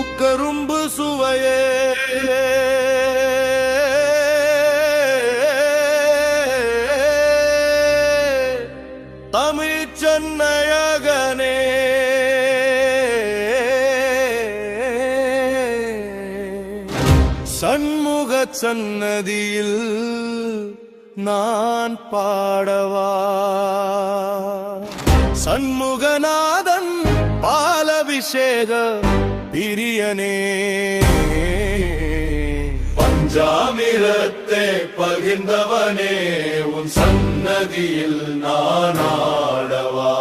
உக்கரும்பு சுவையே. தமிழ் சென்னையகனே சண்முக சன்னதியில் நான் பாடவா? சண்முகநாதன் பாலபிஷேக பிரியனே. பஞ்சாமிரத்தை பகிர்ந்தவனே உன் சன்னதியில் நான் ஆடவா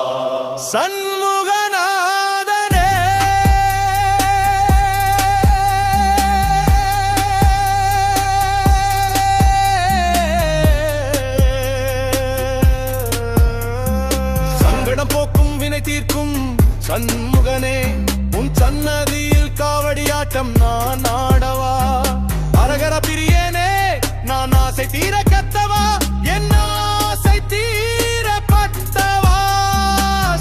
சண்முகநாதனே. சங்கடம் போக்கும் வினை தீர்க்கும் சண்முகனே. உன் சன்னதியில் காவடியாட்டம் நான் ஆடவா? அரகர பிரியனே நான் ஆசை தீர கத்தவா? என் ஆசை தீர பத்தவா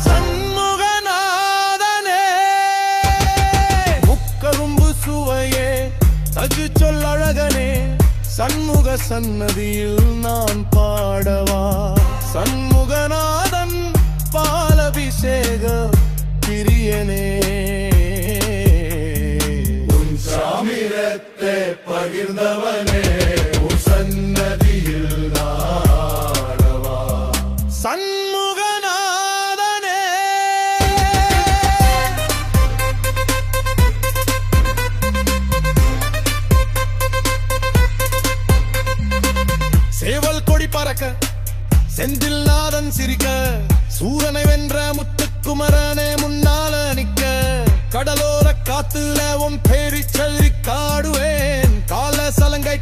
சண்முகநாதனே முக்கரும்பு சுவையே தகு சொல் அழகனே சண்முக சன்னதியில் நான் பாடவா? சாமிரத்தை பகிர்ந்தவனே சன்னதியில் சண்முகநாதனே. சேவல் கொடி பறக்க செந்தில் நாதன் சிரிக்க சூரனை வென்ற முத்த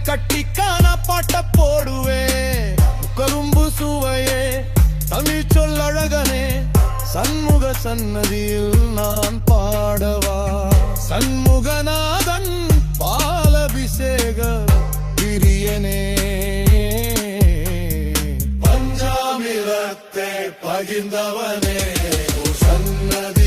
சலங்கை கட்டி காண பாட்ட போடுவே. கரும்பு சுவையே தமிழ் சொல்லழகனே சண்முக சன்னதியில் நான் பாடவா? சண்முகநாதன் பாலபிஷேக பிரியனே. பஞ்சாமிரத்தை பகிர்ந்தவனே. சன்னதி